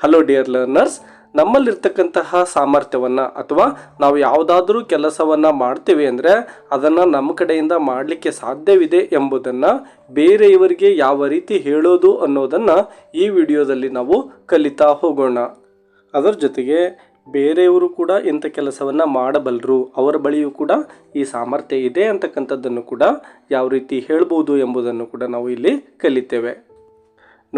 Hello dear learners ನಮ್ಮಲ್ಲಿರ್ತಕ್ಕಂತಹ ಸಾಮರ್ಥ್ಯವನ್ನು ಅಥವಾ ನಾವು ಯಾವುದಾದ್ರೂ ಕೆಲಸವನ್ನು ಮಾಡ್ತೀವಿ ಅಂದರೆ ಅದನ್ನು ನಮ್ಮ ಕಡೆಯಿಂದ ಮಾಡಲಿಕ್ಕೆ ಸಾಧ್ಯವಿದೆ ಎಂಬುದನ್ನು ಬೇರೆಯವರಿಗೆ ಯಾವ ರೀತಿ ಹೇಳೋದು ಅನ್ನೋದನ್ನು ಈ ವಿಡಿಯೋದಲ್ಲಿ ನಾವು ಕಲಿತಾ ಹೋಗೋಣ. ಅದರ ಜೊತೆಗೆ ಬೇರೆಯವರು ಕೂಡ ಇಂಥ ಕೆಲಸವನ್ನು ಮಾಡಬಲ್ಲರು ಅವರ ಬಳಿಯೂ ಕೂಡ ಈ ಸಾಮರ್ಥ್ಯ ಇದೆ ಅಂತಕ್ಕಂಥದ್ದನ್ನು ಕೂಡ ಯಾವ ರೀತಿ ಹೇಳ್ಬೋದು ಎಂಬುದನ್ನು ಕೂಡ ನಾವು ಇಲ್ಲಿ ಕಲಿತೇವೆ.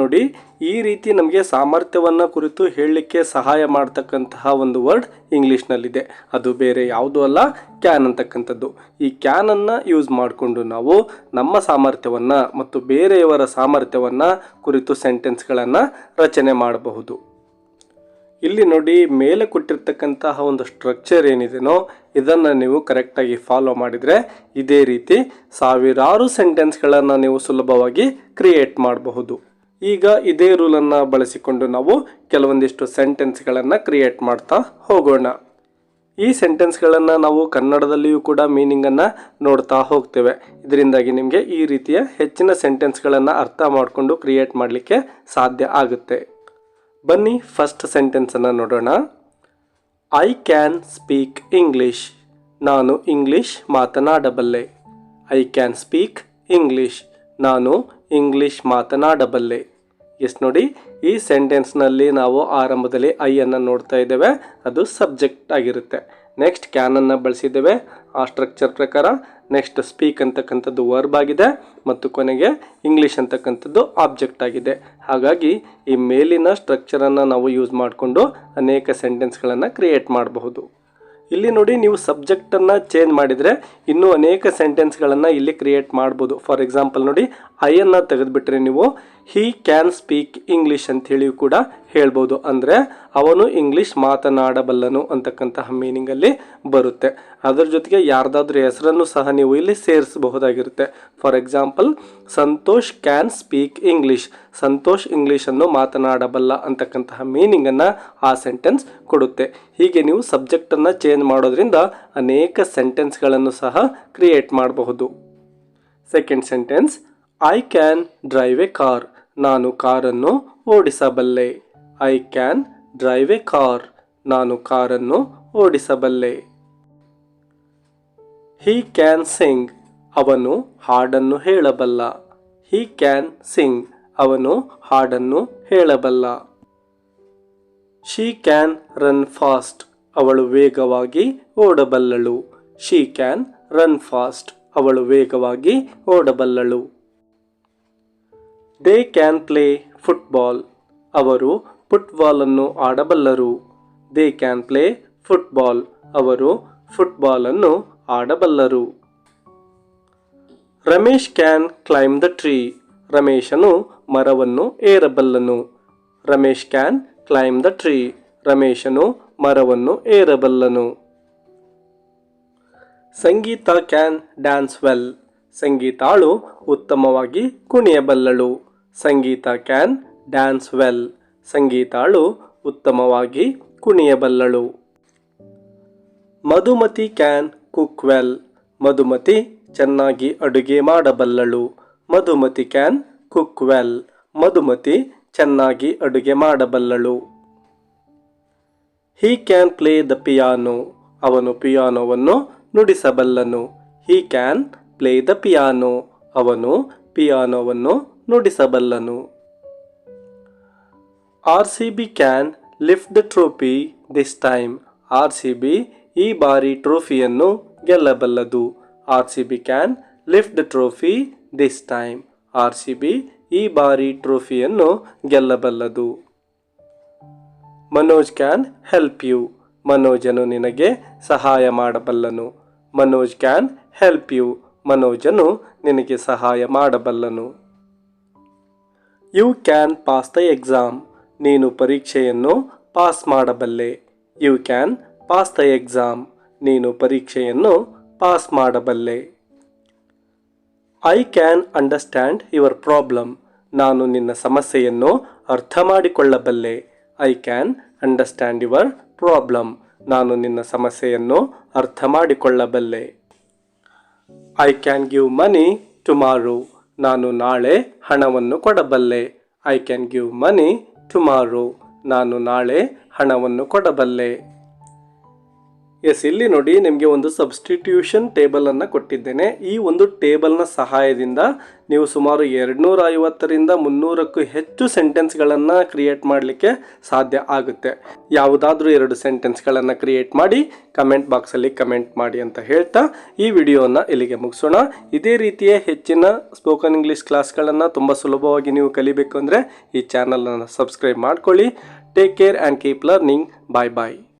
ನೋಡಿ, ಈ ರೀತಿ ನಮಗೆ ಸಾಮರ್ಥ್ಯವನ್ನು ಕುರಿತು ಹೇಳಲಿಕ್ಕೆ ಸಹಾಯ ಮಾಡ್ತಕ್ಕಂತಹ ಒಂದು ವರ್ಡ್ ಇಂಗ್ಲೀಷ್ನಲ್ಲಿದೆ. ಅದು ಬೇರೆ ಯಾವುದೂ ಅಲ್ಲ, ಕ್ಯಾನ್ ಅಂತಕ್ಕಂಥದ್ದು. ಈ ಕ್ಯಾನನ್ನು ಯೂಸ್ ಮಾಡಿಕೊಂಡು ನಾವು ನಮ್ಮ ಸಾಮರ್ಥ್ಯವನ್ನು ಮತ್ತು ಬೇರೆಯವರ ಸಾಮರ್ಥ್ಯವನ್ನು ಕುರಿತು ಸೆಂಟೆನ್ಸ್ಗಳನ್ನು ರಚನೆ ಮಾಡಬಹುದು. ಇಲ್ಲಿ ನೋಡಿ, ಮೇಲೆ ಕೊಟ್ಟಿರ್ತಕ್ಕಂತಹ ಒಂದು ಸ್ಟ್ರಕ್ಚರ್ ಏನಿದೆನೋ, ಇದನ್ನು ನೀವು ಕರೆಕ್ಟಾಗಿ ಫಾಲೋ ಮಾಡಿದರೆ ಇದೇ ರೀತಿ ಸಾವಿರಾರು ಸೆಂಟೆನ್ಸ್ಗಳನ್ನು ನೀವು ಸುಲಭವಾಗಿ ಕ್ರಿಯೇಟ್ ಮಾಡಬಹುದು. ಈಗ ಇದೇ ರೂಲನ್ನು ಬಳಸಿಕೊಂಡು ನಾವು ಕೆಲವೊಂದಿಷ್ಟು ಸೆಂಟೆನ್ಸ್ಗಳನ್ನು ಕ್ರಿಯೇಟ್ ಮಾಡ್ತಾ ಹೋಗೋಣ. ಈ ಸೆಂಟೆನ್ಸ್ಗಳನ್ನು ನಾವು ಕನ್ನಡದಲ್ಲಿಯೂ ಕೂಡ ಮೀನಿಂಗನ್ನು ನೋಡ್ತಾ ಹೋಗ್ತೇವೆ. ಇದರಿಂದಾಗಿ ನಿಮಗೆ ಈ ರೀತಿಯ ಹೆಚ್ಚಿನ ಸೆಂಟೆನ್ಸ್ಗಳನ್ನು ಅರ್ಥ ಮಾಡಿಕೊಂಡು ಕ್ರಿಯೇಟ್ ಮಾಡಲಿಕ್ಕೆ ಸಾಧ್ಯ ಆಗುತ್ತೆ. ಬನ್ನಿ ಫಸ್ಟ್ ಸೆಂಟೆನ್ಸನ್ನು ನೋಡೋಣ. ಐ ಕ್ಯಾನ್ ಸ್ಪೀಕ್ ಇಂಗ್ಲೀಷ್ ನಾನು ಇಂಗ್ಲೀಷ್ ಮಾತನಾಡಬಲ್ಲೆ. ಐ ಕ್ಯಾನ್ ಸ್ಪೀಕ್ ಇಂಗ್ಲೀಷ್ ನಾನು ಇಂಗ್ಲೀಷ್ ಮಾತನಾಡಬಲ್ಲೆ. ಎಸ್ ನೋಡಿ, ಈ ಸೆಂಟೆನ್ಸ್ನಲ್ಲಿ ನಾವು ಆರಂಭದಲ್ಲಿ ಐ ಅನ್ನು ನೋಡ್ತಾ ಇದ್ದೇವೆ. ಅದು ಸಬ್ಜೆಕ್ಟ್ ಆಗಿರುತ್ತೆ. ನೆಕ್ಸ್ಟ್ ಕ್ಯಾನನ್ನು ಬಳಸಿದ್ದೇವೆ. ಆ ಸ್ಟ್ರಕ್ಚರ್ ಪ್ರಕಾರ ನೆಕ್ಸ್ಟ್ ಸ್ಪೀಕ್ ಅಂತಕ್ಕಂಥದ್ದು ವರ್ಬ್ ಆಗಿದೆ ಮತ್ತು ಕೊನೆಗೆ ಇಂಗ್ಲೀಷ್ ಅಂತಕ್ಕಂಥದ್ದು ಆಬ್ಜೆಕ್ಟ್ ಆಗಿದೆ. ಹಾಗಾಗಿ ಈ ಮೇಲಿನ ಸ್ಟ್ರಕ್ಚರನ್ನು ನಾವು ಯೂಸ್ ಮಾಡಿಕೊಂಡು ಅನೇಕ ಸೆಂಟೆನ್ಸ್ಗಳನ್ನು ಕ್ರಿಯೇಟ್ ಮಾಡಬಹುದು. ಇಲ್ಲಿ ನೋಡಿ ನೀವು ಸಬ್ಜೆಕ್ಟನ್ನು ಚೇಂಜ್ ಮಾಡಿದರೆ ಇನ್ನೂ ಅನೇಕ ಸೆಂಟೆನ್ಸ್ಗಳನ್ನು ಇಲ್ಲಿ ಕ್ರಿಯೇಟ್ ಮಾಡ್ಬೋದು. ಫಾರ್ ಎಕ್ಸಾಂಪಲ್ ನೋಡಿ ಐಯನ್ನು ತೆಗೆದುಬಿಟ್ರೆ ನೀವು ಹೀ ಕ್ಯಾನ್ ಸ್ಪೀಕ್ ಇಂಗ್ಲೀಷ್ ಅಂತ ಹೇಳಿ ಕೂಡ ಹೇಳ್ಬೋದು. ಅಂದರೆ ಅವನು ಇಂಗ್ಲೀಷ್ ಮಾತನಾಡಬಲ್ಲನು ಅಂತಕ್ಕಂತಹ ಮೀನಿಂಗಲ್ಲಿ ಬರುತ್ತೆ. ಅದರ ಜೊತೆಗೆ ಯಾರ್ದಾದ್ರೂ ಹೆಸರನ್ನು ಸಹ ನೀವು ಇಲ್ಲಿ ಸೇರಿಸಬಹುದಾಗಿರುತ್ತೆ. For example Santosh can speak English Santosh ಇಂಗ್ಲೀಷನ್ನು ಮಾತನಾಡಬಲ್ಲ ಅಂತಕ್ಕಂತಹ ಮೀನಿಂಗನ್ನು ಆ ಸೆಂಟೆನ್ಸ್ ಕೊಡುತ್ತೆ. ಹೀಗೆ ನೀವು ಸಬ್ಜೆಕ್ಟನ್ನು ಚೇಂಜ್ ಮಾಡೋದ್ರಿಂದ ಅನೇಕ ಸೆಂಟೆನ್ಸ್ಗಳನ್ನು ಸಹ ಕ್ರಿಯೇಟ್ ಮಾಡಬಹುದು. Second sentence I can drive a car ನಾನು ಕಾರನ್ನು ಓಡಿಸಬಲ್ಲೆ. I can drive a car ನಾನು ಕಾರನ್ನು ಓಡಿಸಬಲ್ಲೆ. ಹೀ ಕ್ಯಾನ್ ಸಿಂಗ್ ಅವನು ಹಾಡನ್ನು ಹೇಳಬಲ್ಲ. ಹೀ ಕ್ಯಾನ್ ಸಿಂಗ್ ಅವನು ಹಾಡನ್ನು ಹೇಳಬಲ್ಲ. ಶೀ ಕ್ಯಾನ್ ರನ್ ಫಾಸ್ಟ್ ಅವಳು ವೇಗವಾಗಿ ಓಡಬಲ್ಲಳು. ಶೀ ಕ್ಯಾನ್ ರನ್ ಫಾಸ್ಟ್ ಅವಳು ವೇಗವಾಗಿ ಓಡಬಲ್ಲಳು. ದೇ ಕ್ಯಾನ್ ಪ್ಲೇ ಫುಟ್ಬಾಲ್ ಅವರು ಫುಟ್ಬಾಲನ್ನು ಆಡಬಲ್ಲರು. ದೇ ಕ್ಯಾನ್ ಪ್ಲೇ ಫುಟ್ಬಾಲ್ ಅವರು ಫುಟ್ಬಾಲನ್ನು ಆಡಬಲ್ಲರು. Ramesh can climb the tree ರಮೇಶನು ಮರವನ್ನು ಏರಬಲ್ಲನು. Ramesh can climb the tree ರಮೇಶನು ಮರವನ್ನು ಏರಬಲ್ಲನು. ಸಂಗೀತ ಕ್ಯಾನ್ ಡ್ಯಾನ್ಸ್ ವೆಲ್ ಸಂಗೀತಾಳು ಉತ್ತಮವಾಗಿ ಕುಣಿಯಬಲ್ಲಳು. Sangeetha can dance well. ಸಂಗೀತಾಳು ಉತ್ತಮವಾಗಿ ಕುಣಿಯಬಲ್ಲಳು. Madhumathi can cook well. Madhumathi ಚೆನ್ನಾಗಿ ಅಡುಗೆ ಮಾಡಬಲ್ಲಳು. Madhumathi can cook well. Madhumathi ಚೆನ್ನಾಗಿ ಅಡುಗೆ ಮಾಡಬಲ್ಲಳು. He can play the piano. ಅವನು ಪಿಯಾನೋವನ್ನು ನುಡಿಸಬಲ್ಲನು. He can play the piano. ಅವನು ಪಿಯಾನೋವನ್ನು ನುಡಿಸಬಲ್ಲನು R C B can lift the trophy this time R C B ಈ ಬಾರಿ ಟ್ರೋಫಿಯನ್ನು ಗೆಲ್ಲಬಲ್ಲದು. R C B can lift the trophy this time R C B ಈ ಬಾರಿ ಟ್ರೋಫಿಯನ್ನು ಗೆಲ್ಲಬಲ್ಲದು. ಮನೋಜ್ ಕ್ಯಾನ್ ಹೆಲ್ಪ್ ಯು ಮನೋಜನು ನಿನಗೆ ಸಹಾಯ ಮಾಡಬಲ್ಲನು. ಮನೋಜ್ ಕ್ಯಾನ್ ಹೆಲ್ಪ್ ಯು ಮನೋಜನು ನಿನಗೆ ಸಹಾಯ ಮಾಡಬಲ್ಲನು. You can pass the exam. ನೀನು ಪರೀಕ್ಷೆಯನ್ನು ಪಾಸ್ ಮಾಡಬಲ್ಲೆ. You can pass the exam. ನೀನು ಪರೀಕ್ಷೆಯನ್ನು ಪಾಸ್ ಮಾಡಬಲ್ಲೆ. I can understand your problem. ನಾನು ನಿನ್ನ ಸಮಸ್ಯೆಯನ್ನು ಅರ್ಥ ಮಾಡಿಕೊಳ್ಳಬಲ್ಲೆ. I can understand your problem. ನಾನು ನಿನ್ನ ಸಮಸ್ಯೆಯನ್ನು ಅರ್ಥ ಮಾಡಿಕೊಳ್ಳಬಲ್ಲೆ. I can give money tomorrow. ನಾನು ನಾಳೆ ಹಣವನ್ನು ಕೊಡಬಲ್ಲೆ. I can give money tomorrow ನಾನು ನಾಳೆ ಹಣವನ್ನು ಕೊಡಬಲ್ಲೆ. ಎಸ್ ಇಲ್ಲಿ ನೋಡಿ ನಿಮಗೆ ಒಂದು ಸಬ್ಸ್ಟಿಟ್ಯೂಷನ್ ಟೇಬಲನ್ನು ಕೊಟ್ಟಿದ್ದೇನೆ. ಈ ಒಂದು ಟೇಬಲ್ನ ಸಹಾಯದಿಂದ ನೀವು ಸುಮಾರು ಎರಡುನೂರ ಐವತ್ತರಿಂದ ಮುನ್ನೂರಕ್ಕೂ ಹೆಚ್ಚು ಸೆಂಟೆನ್ಸ್ಗಳನ್ನು ಕ್ರಿಯೇಟ್ ಮಾಡಲಿಕ್ಕೆ ಸಾಧ್ಯ ಆಗುತ್ತೆ. ಯಾವುದಾದ್ರೂ ಎರಡು ಸೆಂಟೆನ್ಸ್ಗಳನ್ನು ಕ್ರಿಯೇಟ್ ಮಾಡಿ ಕಮೆಂಟ್ ಬಾಕ್ಸಲ್ಲಿ ಕಮೆಂಟ್ ಮಾಡಿ ಅಂತ ಹೇಳ್ತಾ ಈ ವಿಡಿಯೋನ ಇಲ್ಲಿಗೆ ಮುಗಿಸೋಣ. ಇದೇ ರೀತಿಯ ಹೆಚ್ಚಿನ ಸ್ಪೋಕನ್ ಇಂಗ್ಲೀಷ್ ಕ್ಲಾಸ್ಗಳನ್ನು ತುಂಬ ಸುಲಭವಾಗಿ ನೀವು ಕಲಿಬೇಕು ಅಂದರೆ ಈ ಚಾನಲನ್ನು ಸಬ್ಸ್ಕ್ರೈಬ್ ಮಾಡ್ಕೊಳ್ಳಿ. Take care and keep learning bye bye